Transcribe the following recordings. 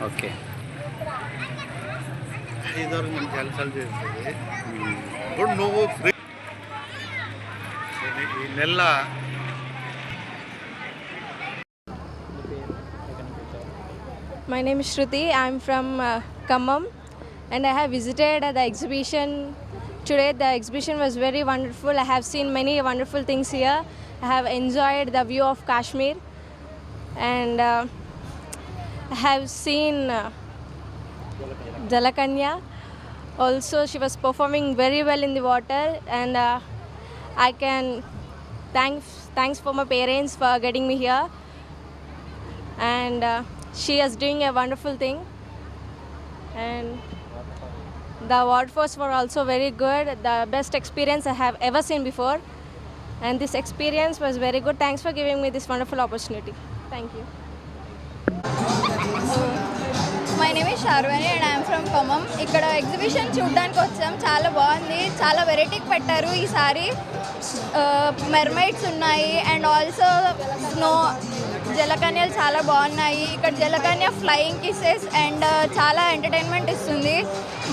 ಹಾಗೆ My name is Shruti. I'm from uh, Kamam, and I have visited uh, the exhibition today. The exhibition was very wonderful. I have seen many wonderful things here. I have enjoyed the view of Kashmir and uh, have seen uh, Jalakanya. Also, she was performing very well in the water and uh, I can thanks thanks for my parents for getting me here. And uh, she is doing a wonderful thing. And the waterfalls were also very good the best experience i have ever seen before. And this experience was very good. Thanks for giving me this wonderful opportunity thank you. My name is Sharvani and I'm from Khammam ఇక్కడ exhibition చూడడానికి వచ్చాం. చాలా బాగుంది. చాలా వెరైటీకి పెట్టారు ఈసారి mermaids ఉన్నాయి and also snow జలకన్యలు చాలా బాగున్నాయి. ఇక్కడ జలకన్య ఫ్లయింగ్ కిసెస్ అండ్ చాలా ఎంటర్టైన్మెంట్ ఇస్తుంది.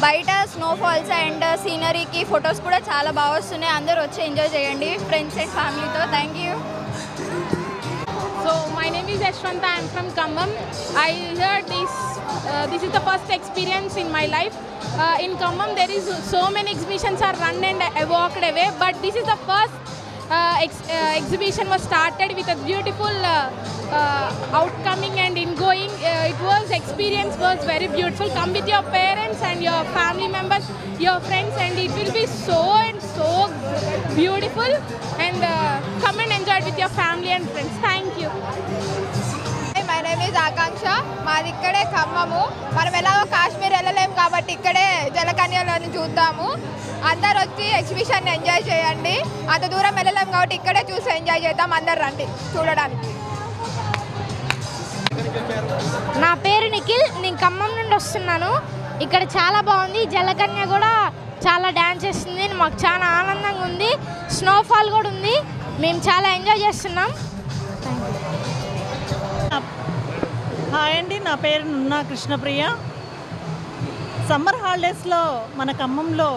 బయట స్నోఫాల్స్ అండ్ సీనరీకి ఫొటోస్ కూడా చాలా బాగా వస్తున్నాయి. అందరూ వచ్చి ఎంజాయ్ చేయండి. ఫ్రెండ్స్ అండ్ ఫ్యామిలీతో thank you I'm from Kambam. I heard this. Uh, this is the first experience in my life. Uh, in Kambam, there is so many exhibitions are run and walked away, but this is the first uh, ex- uh, exhibition was started with a beautiful uh, uh, outcoming experience was very beautiful. Come with your parents and your family members, your friends, and it will be so and so beautiful. And uh, come and enjoy it with your family and friends. Thank you. My name is Akanksha మాది ఇక్కడే ఖమ్మము మనం ఎలాగో కాశ్మీర్ వెళ్ళలేము కాబట్టి ఇక్కడే జలకన్యలోని చూద్దాము అందరు వచ్చి ఎగ్జిబిషన్ ఎంజాయ్ చేయండి అంత దూరం వెళ్ళలేము కాబట్టి ఇక్కడే చూసి ఎంజాయ్ చేద్దాం అందరు రండి చూడడానికి నా పేరు నిఖిల్ నేను ఖమ్మం నుండి వస్తున్నాను. ఇక్కడ చాలా బాగుంది. జలకన్య కూడా చాలా డ్యాన్స్ చేస్తుంది. మాకు చాలా ఆనందంగా ఉంది. స్నోఫాల్ కూడా ఉంది. మేము చాలా ఎంజాయ్ చేస్తున్నాం. హాయ్ అండి నా పేరు నున్నా కృష్ణప్రియ. సమ్మర్ హాలిడేస్లో మన ఖమ్మంలో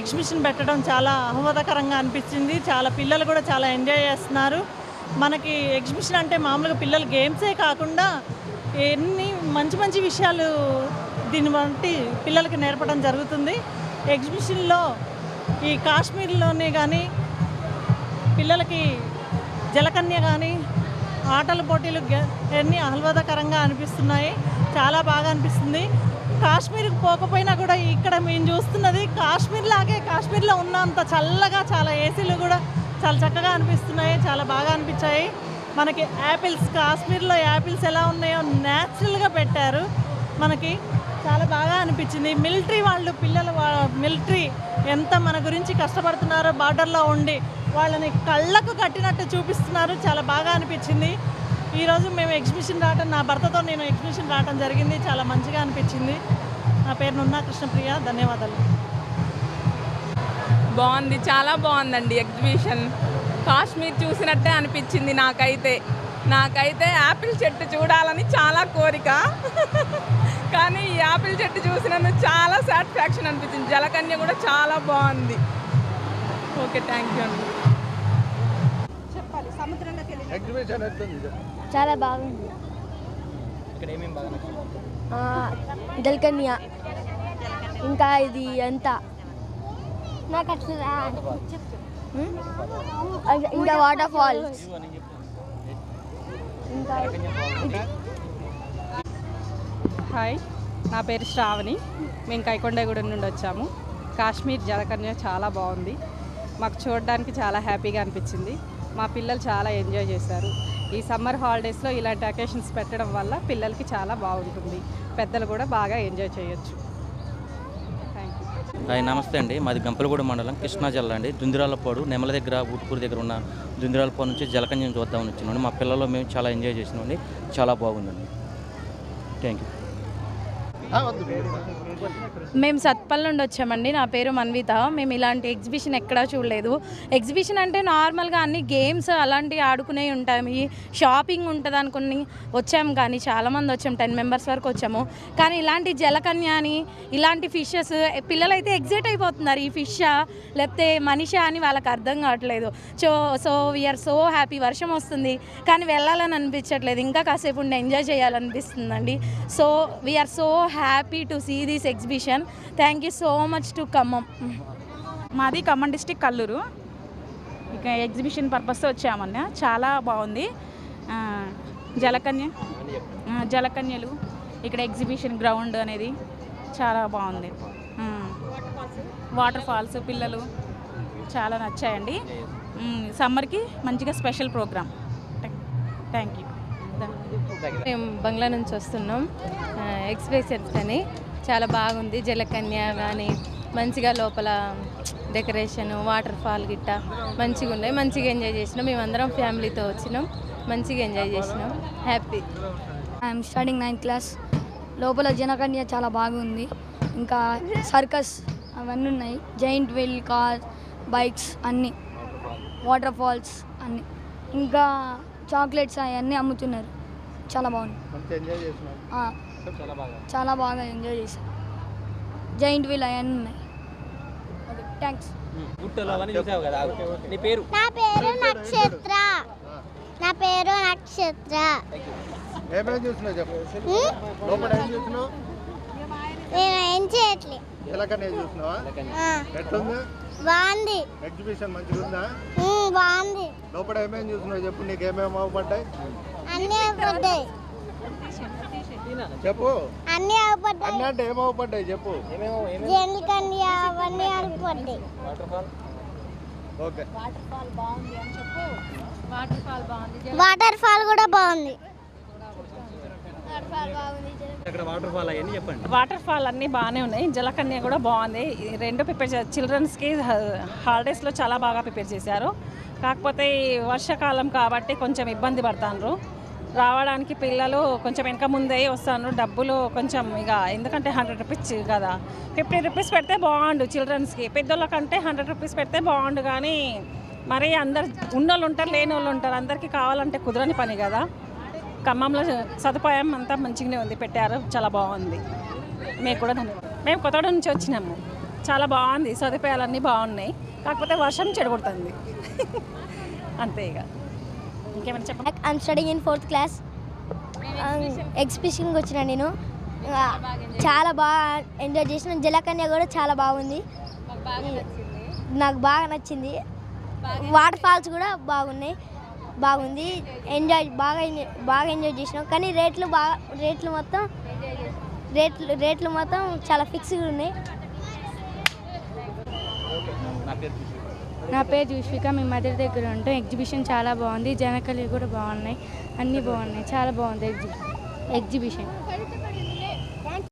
ఎగ్జిబిషన్ పెట్టడం చాలా ఆహ్లాదకరంగా అనిపించింది చాలా పిల్లలు కూడా చాలా ఎంజాయ్ చేస్తున్నారు. మనకి ఎగ్జిబిషన్ అంటే మామూలుగా పిల్లలు గేమ్సే కాకుండా ఎన్ని మంచి మంచి విషయాలు దీన్ని బట్టి పిల్లలకి నేర్పడం జరుగుతుంది. ఎగ్జిబిషన్లో ఈ కాశ్మీర్లోనే కానీ పిల్లలకి జలకన్య కానీ ఆటల పోటీలు గె- అన్నీ ఆహ్లాదకరంగా అనిపిస్తున్నాయి. చాలా బాగా అనిపిస్తుంది. కాశ్మీర్కి పోకపోయినా కూడా ఇక్కడ మేము చూస్తున్నది కాశ్మీర్ లాగే కాశ్మీర్లో ఉన్నంత చల్లగా చాలా ఏసీలు కూడా చాలా చక్కగా అనిపిస్తున్నాయి చాలా బాగా అనిపించాయి. మనకి యాపిల్స్ కాశ్మీర్లో యాపిల్స్ ఎలా ఉన్నాయో న్యాచురల్గా పెట్టారు. మనకి చాలా బాగా అనిపించింది. మిలిటరీ వాళ్ళు పిల్లలు మిలిటరీ ఎంత మన గురించి కష్టపడుతున్నారో బార్డర్లో ఉండి వాళ్ళని కళ్ళకు కట్టినట్టు చూపిస్తున్నారు. చాలా బాగా అనిపించింది. ఈరోజు మేము ఎగ్జిబిషన్ రావటం నా భర్తతో నేను ఎగ్జిబిషన్ రావటం జరిగింది. చాలా మంచిగా అనిపించింది. నా పేరు నున్నా కృష్ణప్రియ. ధన్యవాదాలు. బాగుంది చాలా బాగుందండి ఎగ్జిబిషన్. కాశ్మీర్ చూసినట్టే అనిపించింది నాకైతే. నాకైతే యాపిల్ చెట్టు చూడాలని చాలా కోరిక. కానీ ఈ యాపిల్ చెట్టు చూసినందుకు చాలా సాటిస్ఫాక్షన్ అనిపించింది. జలకన్య కూడా చాలా బాగుంది. ఓకే థ్యాంక్ యూ అండి. ఎగ్జిబిషన్ ఎట్లుంది? చాలా బాగుంది. జలకన్య. ఇంకా ఇది ఉమ్? ఇంకా వాటర్ ఫాల్స్ ఇంకా హాయ్ నా పేరు శ్రావణి. మేము కైకొండగూడెం నుండి వచ్చాము. కాశ్మీర్ జలకన్య చాలా బాగుంది. మాకు చూడడానికి చాలా హ్యాపీగా అనిపించింది. మా పిల్లలు చాలా ఎంజాయ్ చేశారు. ఈ సమ్మర్ హాలిడేస్లో ఇలాంటి అకేషన్స్ పెట్టడం వల్ల పిల్లలకి చాలా బాగుంటుంది. పెద్దలు కూడా బాగా ఎంజాయ్ చేయొచ్చు. హాయ్ నమస్తే అండి. మాది గంపలగూడ మండలం కృష్ణా జిల్లా అండి. దుందిరాలపాడు నెమల దగ్గర ఊటుకూరు దగ్గర ఉన్న దుందిరాలపాడు నుంచి జలకంజం చూద్దామని వచ్చినామండి. మా పిల్లలు మేము చాలా ఎంజాయ్ చేసినామండి. చాలా బాగుందండి. థ్యాంక్ యూ మేము సత్పల్ నుండి వచ్చామండి. నా పేరు మన్విత. మేము ఇలాంటి ఎగ్జిబిషన్ ఎక్కడా చూడలేదు. ఎగ్జిబిషన్ అంటే నార్మల్గా అన్ని గేమ్స్ అలాంటివి ఆడుకునే ఉంటాయి షాపింగ్ ఉంటుంది అనుకుని వచ్చాము కానీ చాలామంది వచ్చాము. టెన్ మెంబర్స్ వరకు వచ్చాము. కానీ ఇలాంటి జలకన్య అని ఇలాంటి ఫిషెస్ పిల్లలైతే ఎగ్జైట్ అయిపోతున్నారు ఈ ఫిషా లేకపోతే మనిషా అని వాళ్ళకి అర్థం కావట్లేదు. So so we're so happy వర్షం వస్తుంది కానీ వెళ్ళాలని అనిపించట్లేదు. ఇంకా కాసేపు ఉండి enjoy చేయాలనిపిస్తుందండి. So we're so happy to see this exhibition. Thank you so much to Khammam. మాది ఖమ్మం డిస్టిక్ కల్లూరు. ఇక ఎగ్జిబిషన్ పర్పస్ వచ్చామన్న. చాలా బాగుంది. జలకన్య జలకన్యలు ఇక్కడ ఎగ్జిబిషన్ గ్రౌండ్ అనేది చాలా బాగుంది. వాటర్ ఫాల్స్ పిల్లలు చాలా నచ్చాయండి. సమ్మర్కి మంచిగా స్పెషల్ ప్రోగ్రామ్. థ్యాంక్ యూ మేము బంగ్లా నుంచి వస్తున్నాం. ఎక్స్ప్రెషన్స్ అని చాలా బాగుంది. జలకన్య కానీ మంచిగా లోపల డెకరేషన్ వాటర్ ఫాల్ గిట్ట మంచిగా ఉన్నాయి. మంచిగా ఎంజాయ్ చేసినాం. మేమందరం ఫ్యామిలీతో వచ్చినాం. మంచిగా ఎంజాయ్ చేసినాం. Happy. I'm studying ninth class లోపల జనకన్య చాలా బాగుంది. ఇంకా సర్కస్ అవన్నీ ఉన్నాయి. జైంట్ వీల్ కార్ బైక్స్ అన్నీ. వాటర్ ఫాల్స్ అన్నీ. ఇంకా చాక్లెట్స్ అవన్నీ అమ్ముతున్నారు. చాలా బాగుంది. చాలా బాగా. ఎంజాయ్ చేశాను జైంట్ వీల్ అవన్నీ ఉన్నాయి. థ్యాంక్స్. నీ పేరు? నా పేరు నక్షత్ర. నా పేరు నక్షత్ర. చూసినావు చెప్పు? లోపల ఏం చూసినావు? నేను ఏం చేయట్లే. ఎలాగనే చూసినావా? ఆ, ఎట్లుంది? బాగుంది. ఎగ్జిబిషన్ మంచిగా ఉందా బాగుంది. లోపల ఏమేమి చూసినావు చెప్పు? నీకు ఏమేమి అవ్వబడ్డాయి? అన్నీ అవపడ్డాయి చెప్పు. అన్నీ అవపడ్డాయి అన్నీ అంటే ఏమి అవ్వబడ్డాయి చెప్పు. జెంట్ల కన్య అవన్నీ అవపడ్డాయి ఓకే. వాటర్ ఫాల్ కూడా బాగుంది. ఇక్కడ వాటర్ ఫాల్ అవన్నీ చెప్పండి. వాటర్ ఫాల్ అన్నీ బాగానే ఉన్నాయి. జలకన్య కూడా బాగుంది. ఈ రెండు ప్రిపేర్ చేశారు చిల్డ్రన్స్కి హాలిడేస్లో చాలా బాగా ప్రిపేర్ చేశారు. కాకపోతే ఈ వర్షాకాలం కాబట్టి కొంచెం ఇబ్బంది పడుతున్నారు రావడానికి పిల్లలు కొంచెం వెనక ముందే వస్తాను. డబ్బులు కొంచెం ఇక ఎందుకంటే హండ్రెడ్ రూపీస్ కదా. ఫిఫ్టీ రూపీస్ పెడితే బాగుండు చిల్డ్రన్స్కి. పెద్దోళ్ళకంటే హండ్రెడ్ రూపీస్ పెడితే బాగుండు కానీ మరి అందరు ఉన్నోళ్ళు ఉంటారు లేని వాళ్ళు ఉంటారు. అందరికీ కావాలంటే కుదరని పని కదా. ఖమ్మంలో సదుపాయం అంతా మంచిగానే ఉంది పెట్టారు. చాలా బాగుంది. మేము కూడా ధన్యవాదాలు మేము కొత్తగూడ నుంచి వచ్చినాము. చాలా బాగుంది. సదుపాయాలన్నీ బాగున్నాయి. కాకపోతే వర్షం చెడగొడుతుంది. అంతే ఇక. ఇంకేమైనా చెప్పండి? స్టడింగ్ ఇన్ ఫోర్త్ క్లాస్ ఎగ్జిబిషన్కి వచ్చిన నేను. చాలా బాగా ఎంజాయ్ చేసిన. జలకన్య కూడా చాలా బాగుంది. నాకు బాగా నచ్చింది. వాటర్ ఫాల్స్ కూడా బాగున్నాయి. బాగుంది. ఎంజాయ్ బాగా ఎంజాయ్ బాగా ఎంజాయ్ చేసినాం. కానీ రేట్లు బాగా రేట్లు మొత్తం రేట్లు రేట్లు మొత్తం చాలా ఫిక్స్గా ఉన్నాయి. నా పేరు జూష్విక మీ మదర్ దగ్గర ఉంటాం ఎగ్జిబిషన్ చాలా బాగుంది జనకళి కూడా బాగున్నాయి అన్నీ బాగున్నాయి చాలా బాగుంది ఎగ్జిబిషన్ ఎగ్జిబిషన్.